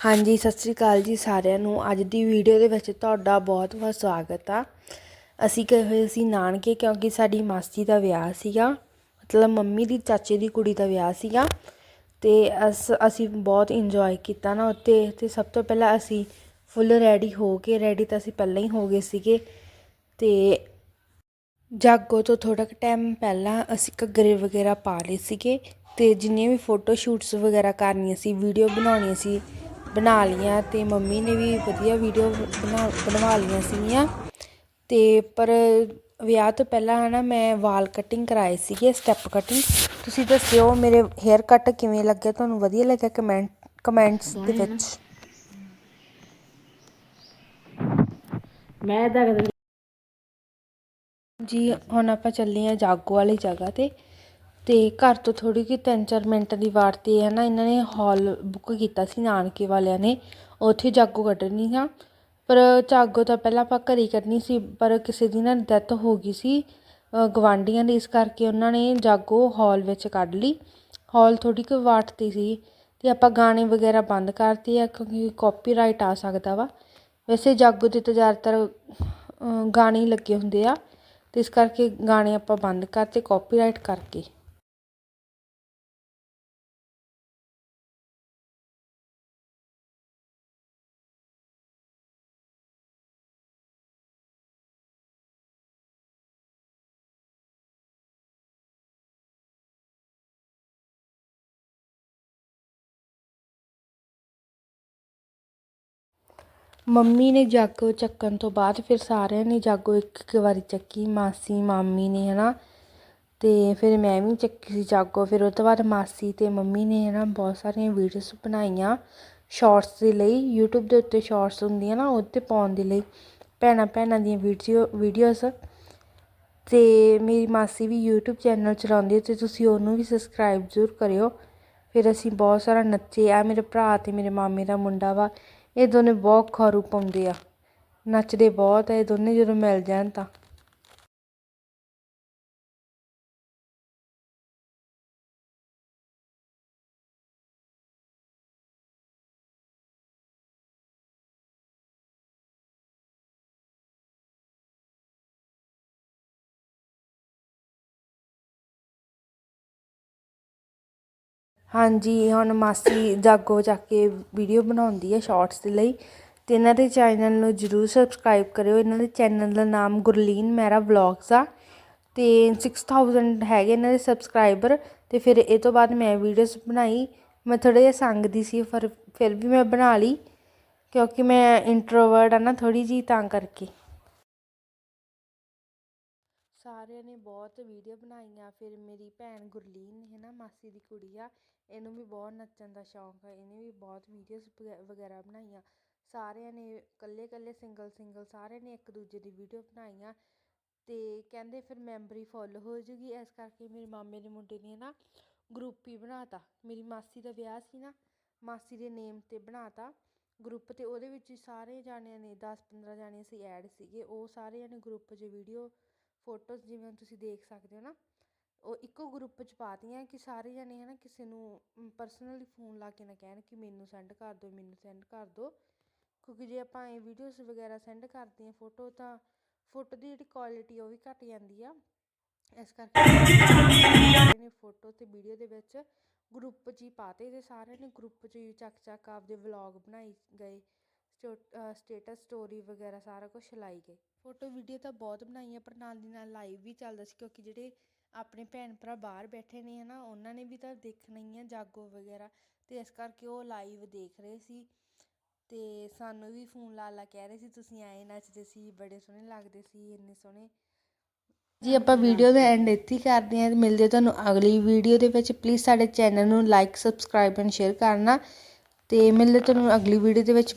ਹਾਂਜੀ, ਸਤਿ ਸ੍ਰੀ ਅਕਾਲ ਜੀ ਸਾਰਿਆਂ ਨੂੰ। ਅੱਜ ਦੀ ਵੀਡੀਓ ਦੇ ਵਿੱਚ ਤੁਹਾਡਾ ਬਹੁਤ ਬਹੁਤ ਸਵਾਗਤ ਆ। ਅਸੀਂ ਗਏ ਹੋਏ ਸੀ ਨਾਨਕੇ ਕਿਉਂਕਿ ਸਾਡੀ ਮਾਸੀ ਦਾ ਵਿਆਹ ਸੀਗਾ। ਮਤਲਬ ਮੰਮੀ ਦੀ, ਚਾਚੇ ਦੀ ਕੁੜੀ ਦਾ ਵਿਆਹ ਸੀਗਾ। ਤੇ ਅਸ, ਅਸੀਂ ਬਹੁਤ ਇੰਜੋਏ ਕੀਤਾ ਨਾ ਉੱਥੇ। ਤੇ ਸਭ ਤੋਂ ਪਹਿਲਾਂ ਅਸੀਂ ਫੁੱਲ ਰੈਡੀ ਹੋ ਕੇ ਰੈਡੀ ਤਾਂ ਅਸੀਂ ਪਹਿਲਾਂ ਹੀ ਹੋ ਗਏ ਸੀਗੇ। ਤੇ ਜਾਗੋ ਤੋਂ ਥੋੜਾ ਕੁ ਟਾਈਮ ਪਹਿਲਾਂ ਅਸੀਂ ਘੱਗਰੇ ਵਗੈਰਾ ਪਾ ਲਏ ਸੀਗੇ। ਤੇ ਜਿੰਨੇ ਵੀ ਫੋਟੋ ਸ਼ੂਟਸ ਵਗੈਰਾ ਕਰਨੀਆਂ ਸੀ ਵੀਡੀਓ ਬਣਾਉਣੀਆਂ ਸੀ ਬਣਾ ਲਈਆਂ ਤੇ ਮੰਮੀ ਨੇ ਵੀ ਵਧੀਆ ਵੀਡੀਓ ਬਣਾ ਬਣਵਾ ਲਈਆਂ ਸੀਗੀਆਂ। ਤੇ ਪਰ ਵਿਆਹ ਤੋਂ ਪਹਿਲਾਂ ਹਨਾ ਮੈਂ ਵਾਲ ਕਟਿੰਗ ਕਰਾਏ ਸੀਗੇ ਸਟੈਪ ਕਟਿੰਗ ਤੁਸੀਂ ਦੱਸਿਓ ਮੇਰੇ ਹੇਅਰ ਕੱਟ ਕਿਵੇਂ ਲੱਗਿਆ ਤੁਹਾਨੂੰ ਵਧੀਆ ਲੱਗਿਆ ਕਮੈਂਟ ਕਮੈਂਟਸ ਦੇ ਵਿੱਚ? ਮੈਂ ਤਾਂ ਜੀ ਹੁਣ ਆਪਾਂ ਚੱਲੇ ਆ ਜਾਗੋ ਵਾਲੀ ਜਗ੍ਹਾ ਤੇ। ਅਤੇ ਘਰ ਤੋਂ ਥੋੜ੍ਹੀ ਕਿ 3-4 ਮਿੰਟ ਦੀ ਵਾਟ ਤੇ ਹੈ ਨਾ, ਇਹਨਾਂ ਨੇ ਹਾਲ ਬੁੱਕ ਕੀਤਾ ਸੀ ਨਾਨਕੇ ਵਾਲਿਆਂ ਨੇ, ਉੱਥੇ ਜਾਗੋ ਕੱਢਣੀ ਆ। ਪਰ ਜਾਗੋ ਤਾਂ ਪਹਿਲਾਂ ਆਪਾਂ ਘਰੇ ਹੀ ਕੱਢਣੀ ਸੀ, ਪਰ ਕਿਸੇ ਦੀ ਨਾ ਡੈਥ ਹੋ ਗਈ ਸੀ ਗੁਆਂਢੀਆਂ ਦੀ ਇਸ ਕਰਕੇ ਉਹਨਾਂ ਨੇ ਜਾਗੋ ਹਾਲ ਵਿੱਚ ਕੱਢ ਲਈ। ਹਾਲ ਥੋੜ੍ਹੀ ਕੁ ਵਾਟ ਤੇ ਸੀ ਅਤੇ ਆਪਾਂ ਗਾਣੇ ਵਗੈਰਾ ਬੰਦ ਕਰਤੇ ਆ, ਕਿਉਂਕਿ ਕਾਪੀਰਾਈਟ ਆ ਸਕਦਾ ਵਾ। ਵੈਸੇ ਜਾਗੋ ਤੇ ਤਾਂ ਜ਼ਿਆਦਾਤਰ ਗਾਣੇ ਲੱਗੇ ਹੁੰਦੇ ਆ ਅਤੇ ਇਸ ਕਰਕੇ ਗਾਣੇ ਆਪਾਂ ਬੰਦ ਕਰਤੇ ਕਾਪੀਰਾਈਟ ਕਰਕੇ। ਮੰਮੀ ਨੇ ਜਾਗੋ ਚੱਕਣ ਤੋਂ ਬਾਅਦ ਫਿਰ ਸਾਰਿਆਂ ਨੇ ਜਾਗੋ ਇੱਕ ਇੱਕ ਵਾਰੀ ਚੱਕੀ, ਮਾਸੀ, ਮਾਮੀ ਨੇ ਹੈ ਨਾ ਅਤੇ ਫਿਰ ਮੈਂ ਵੀ ਚੱਕੀ ਸੀ ਜਾਗੋ ਫਿਰ ਉਹ ਤੋਂ ਬਾਅਦ ਮਾਸੀ ਅਤੇ ਮੰਮੀ ਨੇ ਹੈ ਨਾ ਬਹੁਤ ਸਾਰੀਆਂ ਵੀਡੀਓਜ਼ ਬਣਾਈਆਂ। ਸ਼ਾਰਟਸ ਦੇ ਲਈ, YouTube ਦੇ ਉੱਤੇ ਸ਼ਾਰਟਸ ਹੁੰਦੀਆਂ ਨਾ, ਉਹ 'ਤੇ ਪਾਉਣ ਦੇ ਲਈ ਭੈਣਾਂ ਭੈਣਾਂ ਦੀਆਂ ਵੀਡੀਓ ਵੀਡੀਓਜ਼ ਅਤੇ ਮੇਰੀ ਮਾਸੀ ਵੀ YouTube ਚੈਨਲ ਚਲਾਉਂਦੀ ਹੈ ਤੇ ਤੁਸੀਂ ਉਹਨੂੰ ਵੀ ਸਬਸਕ੍ਰਾਈਬ ਜ਼ਰੂਰ ਕਰਿਓ। ਫਿਰ ਅਸੀਂ ਬਹੁਤ ਸਾਰਾ ਨੱਚੇ ਆ ਮੇਰੇ ਭਰਾ ਅਤੇ ਮੇਰੇ ਮਾਮੇ ਦਾ ਮੁੰਡਾ ਵਾ ਇਹ ਦੋਨੇ ਬਹੁਤ ਖਰੂ ਪਾਉਂਦੇ ਆ। ਨੱਚਦੇ ਬਹੁਤ ਆ, ਇਹ ਦੋਨੇ ਜਦੋਂ ਮਿਲ ਜਾਣ ਤਾਂ। ਹਾਂਜੀ, ਹੁਣ ਮਾਸੀ ਜਾਗੋ ਚੱਕ ਕੇ ਵੀਡੀਓ ਬਣਾਉਂਦੀ ਹੈ ਸ਼ਾਰਟਸ ਦੇ ਲਈ। ਤੇ ਇਹਨਾਂ ਦੇ ਚੈਨਲ ਨੂੰ ਜਰੂਰ ਸਬਸਕ੍ਰਾਈਬ ਕਰਿਓ। ਇਹਨਾਂ ਦੇ ਚੈਨਲ ਦਾ ਨਾਮ ਗੁਰਲੀਨ ਮਹਿਰਾ ਵਲੌਗਸ ਆ। ਤੇ 6000 ਹੈਗੇ ਇਹਨਾਂ ਦੇ ਸਬਸਕ੍ਰਾਈਬਰ ਤੇ ਫਿਰ ਇਹ ਤੋਂ ਬਾਅਦ ਮੈਂ ਵੀਡੀਓਜ਼ ਬਣਾਈ। ਮੈਂ ਥੋੜਾ ਜਿਹਾ ਸੰਗਦੀ ਸੀ ਪਰ ਫਿਰ ਵੀ ਮੈਂ ਬਣਾ ਲਈ। ਕਿਉਂਕਿ ਮੈਂ ਇੰਟਰੋਵਰਟ ਆ ਨਾ ਥੋੜੀ ਜੀ ਤਾਂ ਕਰਕੇ। ਸਾਰਿਆਂ ਨੇ ਬਹੁਤ ਵੀਡੀਓ ਬਣਾਈਆਂ। ਫਿਰ ਮੇਰੀ ਭੈਣ ਗੁਰਲੀਨ ਹੈ ਨਾ ਮਾਸੀ ਦੀ ਕੁੜੀ ਆ, ਇਹਨੂੰ ਵੀ ਬਹੁਤ ਨੱਚਣ ਦਾ ਸ਼ੌਂਕ ਹੈ ਇਹਨੇ ਵੀ ਬਹੁਤ ਵੀਡੀਓਜ਼ ਵਗੈਰਾ ਬਣਾਈਆਂ। ਸਾਰਿਆਂ ਨੇ ਇਕੱਲੇ ਇਕੱਲੇ ਸਿੰਗਲ ਸਿੰਗਲ ਸਾਰਿਆਂ ਨੇ ਇੱਕ ਦੂਜੇ ਦੀ ਵੀਡੀਓ ਬਣਾਈਆਂ। ਅਤੇ ਕਹਿੰਦੇ ਫਿਰ ਮੈਮਰੀ ਫੁੱਲ ਹੋ ਜੂਗੀ, ਇਸ ਕਰਕੇ ਮੇਰੇ ਮਾਮੇ ਦੇ ਮੁੰਡੇ ਨੇ ਨਾ ਗਰੁੱਪ ਹੀ ਬਣਾਤਾ। ਮੇਰੀ ਮਾਸੀ ਦਾ ਵਿਆਹ ਸੀ ਨਾ, ਮਾਸੀ ਦੇ ਨੇਮ ਤੇ ਬਣਾਤਾ ਗਰੁੱਪ ਤੇ, ਉਹਦੇ ਵਿੱਚ ਸਾਰੇ ਜਾਣਿਆਂ ਨੇ 10 15 ਜਾਣੇ ਅਸੀਂ ਐਡ ਸੀਗੇ, ਉਹ ਸਾਰੇ ਜਾਣੇ ਗਰੁੱਪ 'ਚ ਵੀਡੀਓ ਫੋਟੋਜ਼ ਜਿਵੇਂ ਤੁਸੀਂ ਦੇਖ ਸਕਦੇ ਹੋ ਨਾ, ਉਹ ਇੱਕੋ ਗਰੁੱਪ 'ਚ ਪਾਤੀਆਂ ਕਿ ਸਾਰੇ ਜਣੇ ਹਨਾ ਕਿਸੇ ਨੂੰ ਪਰਸਨਲੀ ਫੋਨ ਲਾ ਕੇ ਨਾ ਕਹਿਣ ਕਿ ਮੈਨੂੰ ਸੈਂਡ ਕਰ ਦਿਓ, ਮੈਨੂੰ ਸੈਂਡ ਕਰ ਦਿਓ। ਕਿਉਂਕਿ ਜੇ ਆਪਾਂ ਇਹ ਵੀਡੀਓਜ਼ ਵਗੈਰਾ ਸੈਂਡ ਕਰਦੇ ਹਾਂ ਫੋਟੋ ਤਾਂ ਫੋਟੋ ਦੀ ਜਿਹੜੀ ਕੁਆਲਿਟੀ ਉਹ ਵੀ ਘਟ ਜਾਂਦੀ ਆ। ਇਸ ਕਰਕੇ ਨੇ ਫੋਟੋ ਤੇ ਵੀਡੀਓ ਦੇ ਵਿੱਚ ਗਰੁੱਪ 'ਚ ਹੀ ਪਾਤੇ ਤੇ ਸਾਰਿਆਂ ਨੇ ਗਰੁੱਪ 'ਚ ਹੀ ਚੱਕ ਚੱਕ ਆਪਦੇ ਵਲੌਗ ਬਣਾਈ ਗਏ ਸਟੇਟਸ ਸਟੋਰੀ ਵਗੈਰਾ ਸਾਰਾ ਕੁਝ ਲਾਈ ਗਏ। ਫੋਟੋ ਵੀਡੀਓ ਤਾਂ ਬਹੁਤ ਬਣਾਈਆਂ, ਪਰ ਨਾਲ ਦੀ ਨਾਲ ਲਾਈਵ ਵੀ ਚੱਲਦਾ ਸੀ, ਕਿਉਂਕਿ ਜਿਹੜੇ ਆਪਣੇ ਭੈਣ ਭਰਾ ਬਾਹਰ ਬੈਠੇ ਨੇ ਨਾ ਉਹਨਾਂ ਨੇ ਵੀ ਤਾਂ ਦੇਖਣਾ ਹੀ ਆ ਜਾਗੋ ਵਗੈਰਾ ਅਤੇ ਇਸ ਕਰਕੇ ਉਹ ਲਾਈਵ ਦੇਖ ਰਹੇ ਸੀ। ਅਤੇ ਸਾਨੂੰ ਵੀ ਫੋਨ ਲਾ ਲਾ ਕਹਿ ਰਹੇ ਸੀ, ਤੁਸੀਂ ਐਂ ਨੱਚਦੇ ਸੀ, ਬੜੇ ਸੋਹਣੇ ਲੱਗਦੇ ਸੀ, ਇੰਨੇ ਸੋਹਣੇ। ਜੀ, ਆਪਾਂ ਵੀਡੀਓ ਦਾ ਐਂਡ ਇੱਥੇ ਹੀ ਕਰਦੇ ਹਾਂ, ਮਿਲਦੇ ਤੁਹਾਨੂੰ ਅਗਲੀ ਵੀਡੀਓ ਦੇ ਵਿੱਚ। ਪਲੀਜ਼ ਸਾਡੇ ਚੈਨਲ ਨੂੰ ਲਾਈਕ ਸਬਸਕ੍ਰਾਈਬ ਐਂਡ ਸ਼ੇਅਰ ਕਰਨਾ ਅਤੇ ਮਿਲਦੇ ਤੁਹਾਨੂੰ ਅਗਲੀ ਵੀਡੀਓ ਦੇ ਵਿੱਚ।